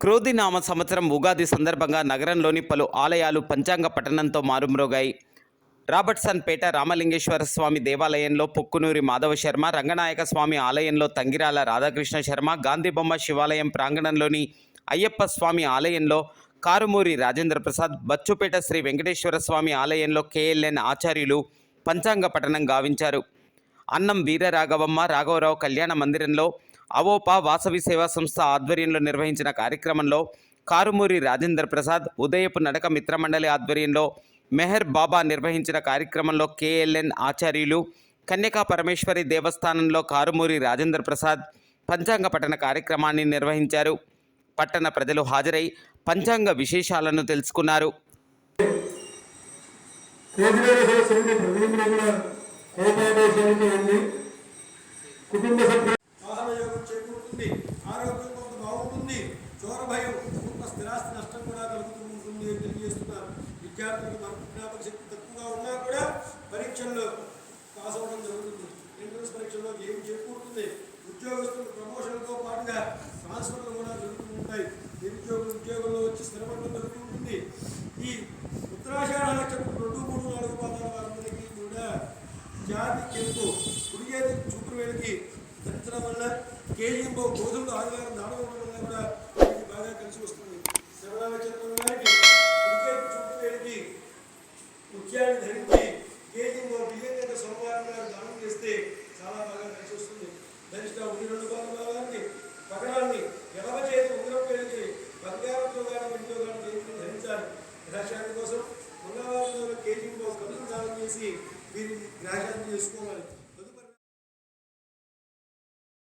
క్రోధి నామ సంవత్సరం ఉగాది సందర్భంగా నగరంలోని పలు ఆలయాలు పంచాంగ పఠనంతో మారుమ్రోగాయి. రాబర్ట్సన్ పేట రామలింగేశ్వర స్వామి దేవాలయంలో పొక్కునూరి మాధవ శర్మ రంగనాయక స్వామి ఆలయంలో తంగిరాల రాధాకృష్ణ శర్మ గాంధీబొమ్మ శివాలయం ప్రాంగణంలోని అయ్యప్ప స్వామి ఆలయంలో కారుమూరి రాజేంద్ర ప్రసాద్ బచ్చుపేట శ్రీ వెంకటేశ్వర స్వామి ఆలయంలో కేఎల్ఎన్ ఆచార్యులు పంచాంగ పఠనం గావించారు. అన్నం వీరరాఘవమ్మ రాఘవరావు కళ్యాణ మందిరంలో అవోపా వాసవి సేవా సంస్థ ఆధ్వర్యంలో నిర్వహించిన కార్యక్రమంలో కారుమూరి రాజేందర్ ప్రసాద్ ఉదయపు నడక మిత్రమండలి ఆధ్వర్యంలో మెహర్ బాబా నిర్వహించిన కార్యక్రమంలో కేఎల్ఎన్ ఆచార్యులు కన్యకా పరమేశ్వరి దేవస్థానంలో కారుమూరి రాజేంద్ర ప్రసాద్ పంచాంగ పఠన కార్యక్రమాన్ని నిర్వహించారు. పట్టణ ప్రజలు హాజరై పంచాంగ విశేషాలను తెలుసుకున్నారు. కుటుంబ ఉంటుంది. చోర భయం కుటుంబ స్థిరాస్తి నష్టం కూడా కలుగుతూ ఉంటుంది అని తెలియజేస్తున్నారు. విద్యార్థులకు మనకు జ్ఞాపక శక్తి తక్కువగా ఉన్నా కూడా పరీక్షల్లో పాస్ అవ్వడం జరుగుతుంది. ఎంట్రన్స్ పరీక్షల్లో ఏం చేకూరుతుంది. ఉద్యోగస్తులు ప్రమోషన్తో పాటుగా ట్రాన్స్ఫర్లు కూడా జరుగుతూ ఉంటాయి. నిరుద్యోగులు ఉద్యోగంలో వచ్చి స్థిరపడడం జరుగుతూ ఉంటుంది. ఈ ఉత్తరాషాఢ నక్షత్రం రెండు మూడు నాలుగు పాదాల వారందరికీ కూడా జాతి చెంపు కుడిగేది చూపుడు వేడికి ధరించడం వల్ల కేజీఎంబో ఆదివారం దానవరం కలిసి వస్తుంది. శరణాలచంద్రం గారికి ఇంకే ధరించి కేజీఎంబో సోమవారం దానం చేస్తే చాలా బాగా కలిసి వస్తుంది. ధనిష్ట ఉన్ని రెండు పాదం భాగాన్ని పగడాన్ని ఎడమ ధరించాలి. గ్రహాశాంతి కోసం మంగళవారం కేజీఎంబో కలుసు దానం చేసి దీన్ని గ్రహాశాంతి చేసుకోవాలి.